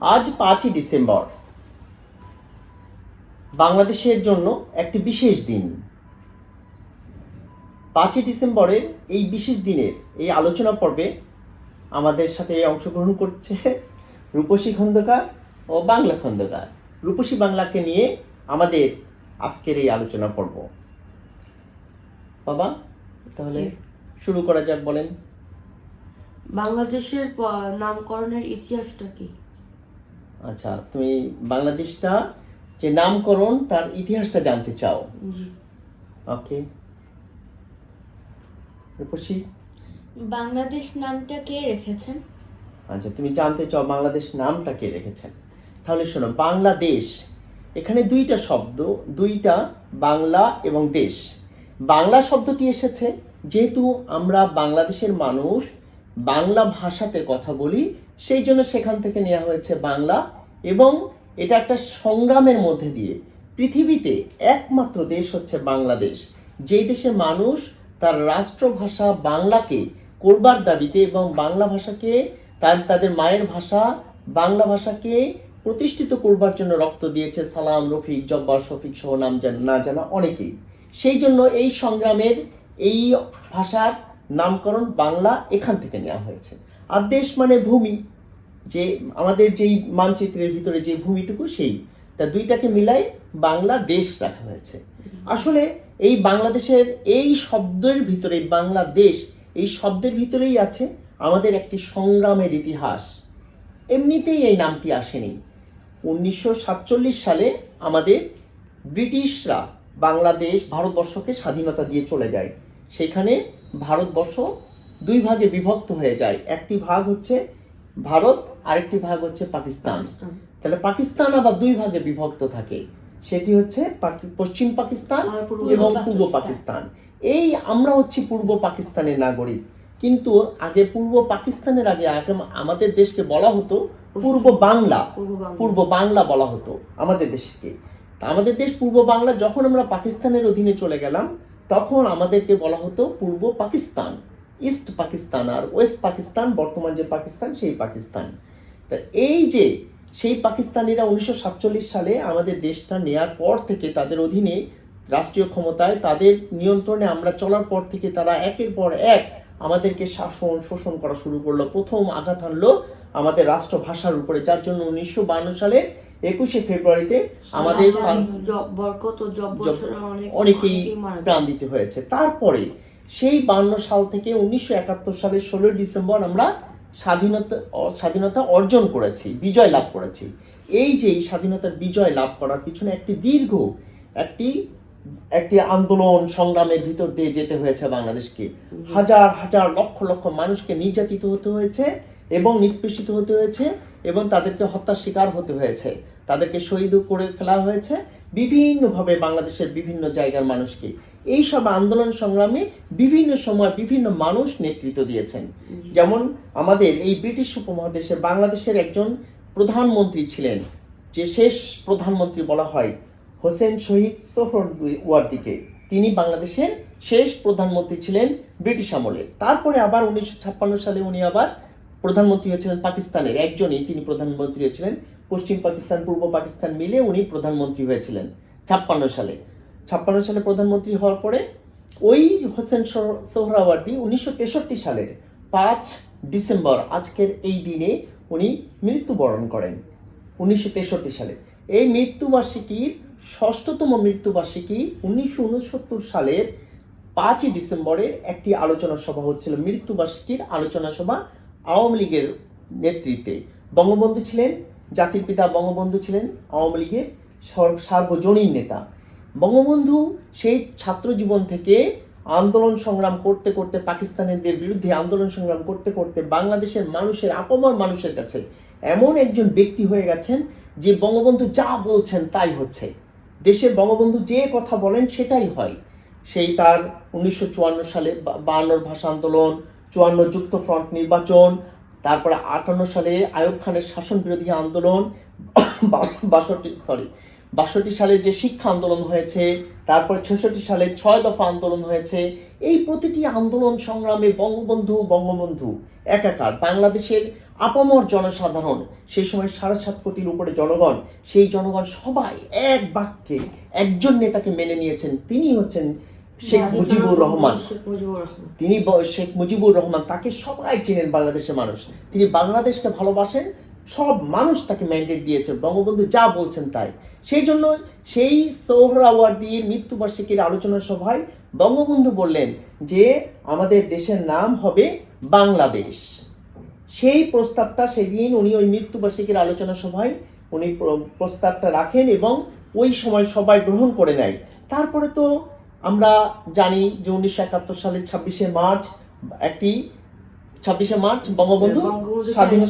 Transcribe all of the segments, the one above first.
আজ পাঁচই ডিসেম্বর। বাংলাদেশের জন্য একটি বিশেষ দিন। পাঁচই ডিসেম্বরের এই বিশেষ দিনের এই আলোচনা পর্বে আমাদের সাথে অংশগ্রহণ করছে রূপসী খন্দকার ও বাংলা খন্দকার। রূপসী বাংলাকে নিয়ে আমাদের আজকের এই আলোচনা পর্ব। বাবা তাহলে শুরু করা যাক বলেন। বাংলাদেশের নামকরণের ইতিহাসটা কি? আচ্ছা তুমি বাংলাদেশটা যে নামকরণ তার ইতিহাসটা জানতে চাও। ওকে। রূপসী? বাংলাদেশ নামটা কে রেখেছেন? আচ্ছা তুমি জানতে চাও বাংলাদেশ নামটা কে রেখেছেন। তাহলে শোনো বাংলাদেশ এখানে দুইটা শব্দ দুইটা বাংলা এবং দেশ। বাংলা শব্দটি এসেছে যেহেতু আমরা বাংলাদেশের মানুষ বাংলা ভাষাতে কথা বলি সেই জন্য সেখান থেকে নেওয়া হয়েছে বাংলা এবং এটা একটা সংগ্রামের মধ্যে দিয়ে। পৃথিবীতে একমাত্র দেশ হচ্ছে বাংলাদেশ। যেই দেশে মানুষ তার রাষ্ট্রভাষা বাংলাকে করবার দাবিতে এবং বাংলা ভাষাকে তার, তাদের মায়ের ভাষা বাংলা ভাষাকে প্রতিষ্ঠিত করবার জন্য রক্ত দিয়েছে সালাম, রফিক, জব্বার, শফিক সহ নাম না জানা অনেকেই। সেই জন্য এই সংগ্রামের এই ভাষার নামকরণ বাংলা এখান থেকে নেওয়া হয়েছে। আর দেশ মানে ভূমি। যে আমাদের যেই মানচিত্রের ভিতরে যে ভূমিটুকু সেই। তা দুইটাকে মিলাই বাংলাদেশ রাখা হয়েছে। আসলে এই বাংলাদেশের এই শব্দের ভিতরে বাংলাদেশ, এই শব্দের ভিতরেই আছে আমাদের একটি সংগ্রামের ইতিহাস। এমনিতেই এই নামটি আসেনি। উনিশশো সাতচল্লিশ সালে আমাদের ব্রিটিশরা বাংলাদেশ ভারতবর্ষকে স্বাধীনতা দিয়ে চলে যায়। সেখানে ভারতবর্ষ দুই ভাগে বিভক্ত হয়ে যায়। একটি ভাগ হচ্ছে ভারত আরেকটি ভাগ হচ্ছে পাকিস্তান। তাহলে পাকিস্তান আবার দুই ভাগে বিভক্ত থাকে। সেটি হচ্ছে পশ্চিম পাকিস্তান এবং পূর্ব পাকিস্তান। এই আমরা হচ্ছি পূর্ব পাকিস্তানের নাগরিক। কিন্তু আগে পূর্ব পাকিস্তানের আগে আগে আমাদের দেশকে বলা হতো পূর্ব বাংলা। পূর্ব বাংলা। বলা হতো আমাদের দেশকে। আমাদের দেশ পূর্ব বাংলা যখন আমরা পাকিস্তানের অধীনে চলে গেলাম তখন আমাদেরকে বলা হতো পূর্ব পাকিস্তান। ইস্ট পাকিস্তান আর ওয়েস্ট পাকিস্তান বর্তমান যে পাকিস্তান সেই পাকিস্তান। তা এই যে সেই পাকিস্তানিরা উনিশশো সাতচল্লিশ সালে আমাদের দেশটা নেয়ার পর থেকে তাদের অধীনে রাষ্ট্রীয় ক্ষমতায় তাদের নিয়ন্ত্রণে আমরা চলার পর থেকে তারা একের পর এক আমাদেরকে শাসন শোষণ করা শুরু করল। প্রথম আঘাত হানলো আমাদের রাষ্ট্রভাষার উপরে যার জন্য উনিশশো বান্ন সালে একুশে ফেব্রুয়ারিতে আমাদের অনেকেই প্রাণ দিতে হয়েছে। তারপরে সেই বান্ন সাল থেকে উনিশশো একাত্তর সালের ষোলোই ডিসেম্বর আমরা স্বাধীনতা স্বাধীনতা অর্জন করেছি, বিজয় লাভ করেছি। এই যে স্বাধীনতার বিজয় লাভ করার পিছনে একটি দীর্ঘ, একটি একটি আন্দোলন সংগ্রামের ভিতর দিয়ে যেতে হয়েছে বাংলাদেশকে। হাজার হাজার লক্ষ লক্ষ মানুষকে নির্যাতিত হতে হয়েছে এবং নিষ্পেষিত হতে হয়েছে এবং তাদেরকে হত্যার শিকার হতে হয়েছে। তাদেরকে শহীদ করে ফেলা হয়েছে বিভিন্নভাবে বাংলাদেশের বিভিন্ন জায়গার মানুষকে এই সব আন্দোলন সংগ্রামে বিভিন্ন সময় বিভিন্ন মানুষ নেতৃত্ব দিয়েছেন। যেমন আমাদের এই ব্রিটিশ উপমহাদেশে বাংলাদেশের একজন প্রধানমন্ত্রী ছিলেন যে শেষ প্রধানমন্ত্রী বলা হয় হোসেন শহীদ সোহরওয়ার্দিকে তিনি বাংলাদেশের শেষ প্রধানমন্ত্রী ছিলেন ব্রিটিশ আমলে। তারপরে আবার উনিশশো ছাপ্পান্ন সালে উনি আবার প্রধানমন্ত্রী হয়েছিলেন পাকিস্তানের। একজনই তিনি প্রধানমন্ত্রী হয়েছিলেন পশ্চিম পাকিস্তান, পূর্ব পাকিস্তান মিলে উনি প্রধানমন্ত্রী হয়েছিলেন, ছাপ্পান্ন সালে। ছাপ্পান্ন সালে প্রধানমন্ত্রী হওয়ার পরে ওই হোসেন সোহ- সোহরাওয়ার্দী উনিশশো তেষট্টি সালের পাঁচ ডিসেম্বর, আজকের এই দিনে উনি মৃত্যুবরণ করেন, উনিশশো তেষট্টি সালে। এই মৃত্যুবার্ষিকীর ষষ্ঠতম মৃত্যুবার্ষিকী উনিশশো উনসত্তর সালের পাঁচই ডিসেম্বরের একটি আলোচনা সভা হচ্ছিল। মৃত্যুবার্ষিকীর আলোচনা সভা আওয়ামী লীগের নেতৃত্বে। বঙ্গবন্ধু ছিলেন জাতির পিতা বঙ্গবন্ধু ছিলেন, আওয়ামী লীগের সার্বজনীন নেতা। বঙ্গবন্ধু সেই ছাত্র জীবন থেকে আন্দোলন সংগ্রাম করতে করতে পাকিস্তানিদের বিরুদ্ধে আন্দোলন সংগ্রাম করতে করতে বাংলাদেশের মানুষের আপমর মানুষের কাছে এমন একজন ব্যক্তি হয়ে গেছেন যে বঙ্গবন্ধু যা বলছেন তাই হচ্ছে। দেশে বঙ্গবন্ধু যে কথা বলেন সেটাই হয়। সেই তার উনিশশো চুয়ান্ন সালে বায়ান্নর ভাষা আন্দোলন, চুয়ান্ন যুক্ত ফ্রন্ট নির্বাচন তারপরে আটান্ন সালে আয়ুব খানের শাসন বিরোধী আন্দোলন, বাষট্টি সরি বাষট্টি সালে যে শিক্ষা আন্দোলন হয়েছে, তারপরে ছেষট্টি সালে ছয় দফা আন্দোলন হয়েছে, এই প্রতিটি আন্দোলন সংগ্রামে বঙ্গবন্ধু বঙ্গবন্ধু একাকার। বাংলাদেশের আপামর জনসাধারণ, সেই সময় সাড়ে সাত কোটির উপরে জনগণ, সেই জনগণ সবাই এক বাক্যে একজন নেতাকে মেনে নিয়েছেন তিনি হচ্ছেন শেখ মুজিবুর রহমান। তিনি শেখ মুজিবুর রহমান তাকে সবাই চেনেন বাংলাদেশের মানুষ। তিনি বাংলাদেশকে ভালোবাসেন সব মানুষ তাকে ম্যান্ডেট দিয়েছে বঙ্গবন্ধু যা বলছেন তাই। সেই জন্য সেই সোহরাওয়ার্দীর মৃত্যুবার্ষিকীর আলোচনা সভায় বঙ্গবন্ধু বললেন যে আমাদের দেশের নাম হবে বাংলাদেশ। সেই প্রস্তাবটা সেদিন উনি ওই মৃত্যুবার্ষিকীর আলোচনা সভায় উনি প্রস্তাবটা রাখেন এবং ওই সময় সবাই গ্রহণ করে নেয়। তারপরে তো আমরা জানি যে উনিশশো একাত্তর সালের ছাব্বিশে মার্চ একটি ছাব্বিশে মার্চ বঙ্গবন্ধু বঙ্গবন্ধু স্বাধীন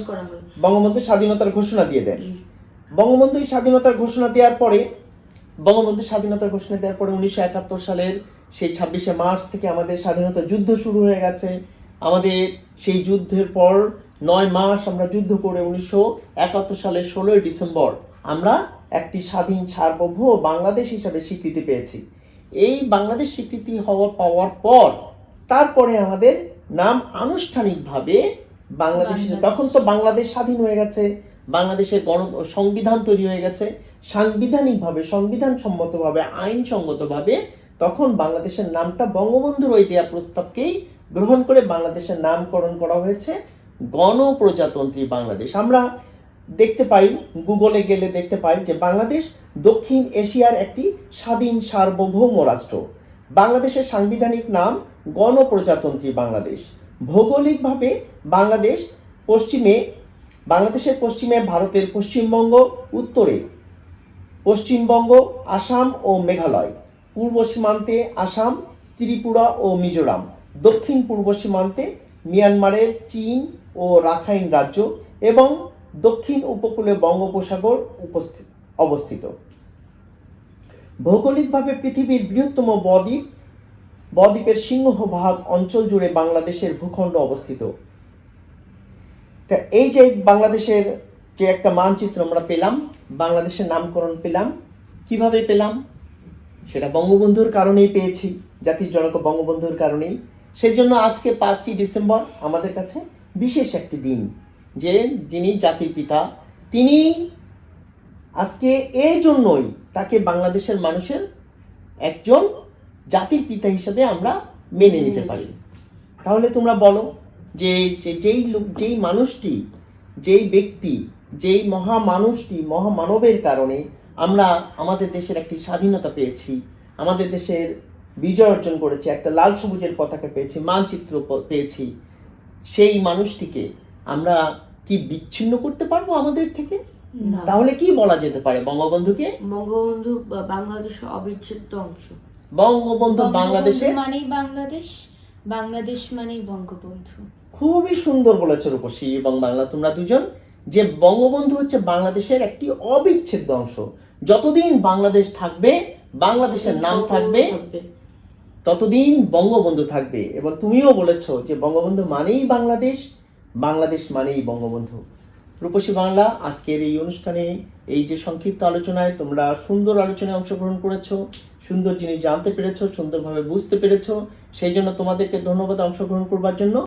বঙ্গবন্ধু স্বাধীনতার ঘোষণা দিয়ে দেন। বঙ্গবন্ধু এই স্বাধীনতার ঘোষণা দেওয়ার পরে বঙ্গবন্ধু স্বাধীনতার ঘোষণা দেওয়ার পরে উনিশশো একাত্তর সালের সেই ছাব্বিশে মার্চ থেকে আমাদের স্বাধীনতা যুদ্ধ শুরু হয়ে গেছে। আমাদের সেই যুদ্ধের পর নয় মাস আমরা যুদ্ধ করে উনিশশো একাত্তর সালের ষোলোই ডিসেম্বর আমরা একটি স্বাধীন সার্বভৌম বাংলাদেশ হিসাবে স্বীকৃতি পেয়েছি। এই বাংলাদেশ স্বীকৃতি হওয়া পাওয়ার পর তারপরে আমাদের নাম আনুষ্ঠানিকভাবে বাংলাদেশ। তখন তো বাংলাদেশ স্বাধীন হয়ে গেছে বাংলাদেশের গণ সংবিধান তৈরি হয়ে গেছে সাংবিধানিকভাবে সংবিধান সম্মতভাবে আইনসঙ্গতভাবে তখন বাংলাদেশের নামটা বঙ্গবন্ধুর ওই দেয়া প্রস্তাবকেই গ্রহণ করে বাংলাদেশের নামকরণ করা হয়েছে গণপ্রজাতন্ত্রী বাংলাদেশ আমরা দেখতে পাই, গুগলে গেলে দেখতে পাই যে বাংলাদেশ দক্ষিণ এশিয়ার একটি স্বাধীন সার্বভৌম রাষ্ট্র। বাংলাদেশের সাংবিধানিক নাম গণপ্রজাতন্ত্রী বাংলাদেশ। ভৌগোলিকভাবে বাংলাদেশ পশ্চিমে, বাংলাদেশের পশ্চিমে ভারতের পশ্চিমবঙ্গ, উত্তরে পশ্চিমবঙ্গ, আসাম ও মেঘালয়। পূর্ব সীমান্তে আসাম, ত্রিপুরা ও মিজোরাম। দক্ষিণ পূর্ব সীমান্তে মিয়ানমারের চীন ও রাখাইন রাজ্য এবং দক্ষিণ উপকূলে বঙ্গোপসাগর উপস্থিত, অবস্থিত। ভৌগোলিকভাবে পৃথিবীর বৃহত্তম বদ্বীপ, বদ্বীপের সিংহভাগ অঞ্চল জুড়ে বাংলাদেশের ভূখণ্ড অবস্থিত। তা এই যে বাংলাদেশের যে একটা মানচিত্র আমরা পেলাম, বাংলাদেশের নামকরণ পেলাম, কীভাবে পেলাম? সেটা বঙ্গবন্ধুর কারণেই পেয়েছি, জাতির জনক বঙ্গবন্ধুর কারণেই। সেই জন্য আজকে পাঁচই ডিসেম্বর আমাদের কাছে বিশেষ একটি দিন। যে যিনি জাতির পিতা তিনি আজকে এই জন্যই তাকে বাংলাদেশের মানুষের একজন জাতির পিতা হিসেবে আমরা মেনে নিতে পারি। তাহলে তোমরা বলো যে যেই লোক যেই মানুষটি যেই ব্যক্তি যেই মহা মানুষটি মহামানবের কারণে আমরা আমাদের দেশের একটি স্বাধীনতা পেয়েছি আমাদের দেশের বিজয় অর্জন করেছি একটা লাল সবুজের পতাকা পেয়েছি মানচিত্র পেয়েছি সেই মানুষটিকে আমরা কি বিচ্ছিন্ন করতে পারব আমাদের থেকে? তাহলে কি বলা যেতে পারে? বঙ্গবন্ধুকে? বঙ্গবন্ধু বা- বাংলাদেশের অবিচ্ছেদ্য অংশ। বঙ্গবন্ধু বাংলাদেশে? মানেই বাংলাদেশ বাংলাদেশ মানেই বঙ্গবন্ধু। খুবই সুন্দর বলেছে রূপসী এবং বাংলা তোমরা দুজন। যে বঙ্গবন্ধু হচ্ছে বাংলাদেশের একটি অবিচ্ছেদ্য অংশ। যতদিন বাংলাদেশ থাকবে বাংলাদেশের নাম থাকবে ততদিন বঙ্গবন্ধু থাকবে। এবং তুমিও বলেছ যে বঙ্গবন্ধু মানেই বাংলাদেশ। বাংলাদেশ মানেই বঙ্গবন্ধু। রূপসী বাংলা, আজকের এই অনুষ্ঠানে এই যে সংক্ষিপ্ত আলোচনায় তোমরা সুন্দর আলোচনায় অংশগ্রহণ করেছ, সুন্দর জিনিস জানতে পেরেছ, সুন্দরভাবে বুঝতে পেরেছ, সেই জন্য তোমাদেরকে ধন্যবাদ অংশগ্রহণ করবার জন্য।